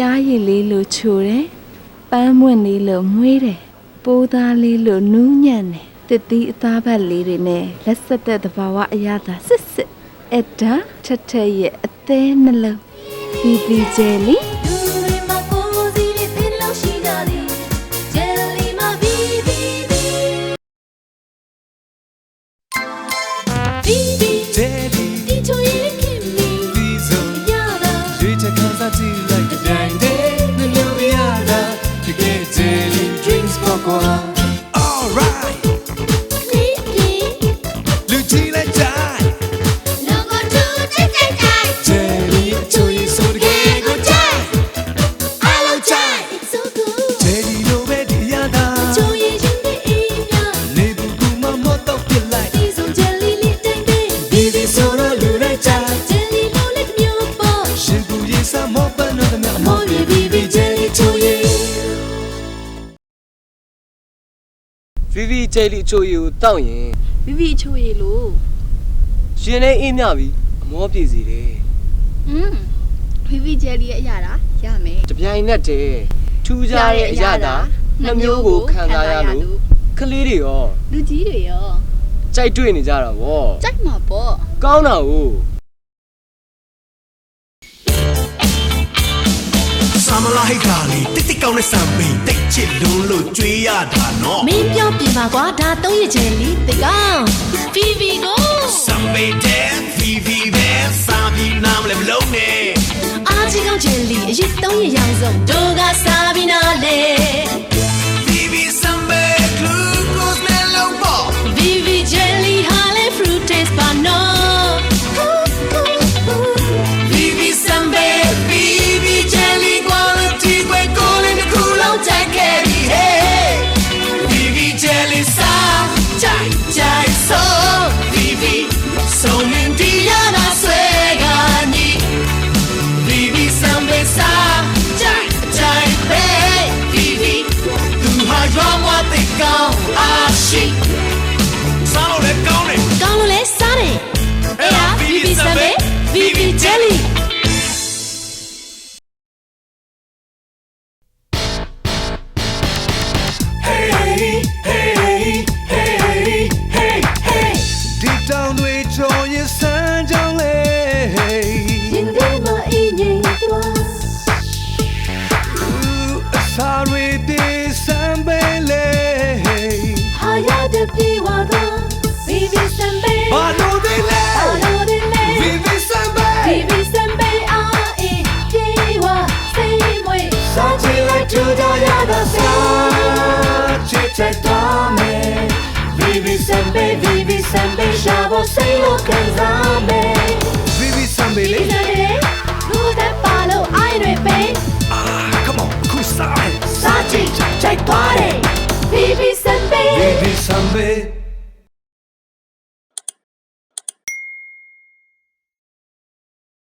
ပြားရည်လေးလိုချိုတယ်ပန်းမွင့်လေးလိုမွေးတယ်ပိုးသားလေးလိုနူးညံ့တယ်တစ်သီးအသားဘက်လေးတွေနဲ့လက်ဆက်တဲ့သဘာဝအရသာစစ်စစ်အဒါထက်ထက်ရဲ့အသေးနှလုံးဘီဘီဂျယ်လီ Alright ဗီဗီကျဲလီအချိုရည်ကိုတောက်ရင်ဗီဗီချိုရည်လို့ရင်နဲ့အေးမြပြီးအမောပြေစီတယ်อืมဗီဗီကျဲလီရဲ့အရာတာရမယ်တပြိုင်နက်တည်းထူးခြားတဲ့အရာတာနှမျိုးကိုခံစားရလို့ကလေးတွေရောလူကြီးတွေရောကြိုက်တွေ့နေကြတာဗောကြိုက်မှာဗောကောင်းတာ ਉਹ မလာဟိတ်ခါလေးတိတ်တိတ်ကောင်းတဲ့ဆံပင်တိတ်ချစ်လုံးလို့ကြွေးရတာနော်မင်းပြောပြပါကွာဒါသုံးရဂျယ်လီတကောင်ဘီဘီကိုဆံပင်တဲ့ဖီဖီပဲစာပြီးနားမလဲမလုံးနဲ့အားကြီးကောင်းဂျယ်လီအရင်သုံးရရောင်စုံဒိုကစားပြီးနာလေ gone. Oh. စားချစ်ချက်တော်မယ် Vivi Samba Vivi Samba ရှာဖို့စိတ်လို့ခံစားမယ် Vivi Samba လေဒီနေ့လူတဲ့ပါလို့အိုင်တွေပေး Ah come on ခုစားမယ်စားကြည့်ကြိုက်သွားတယ် Vivi Samba Vivi Samba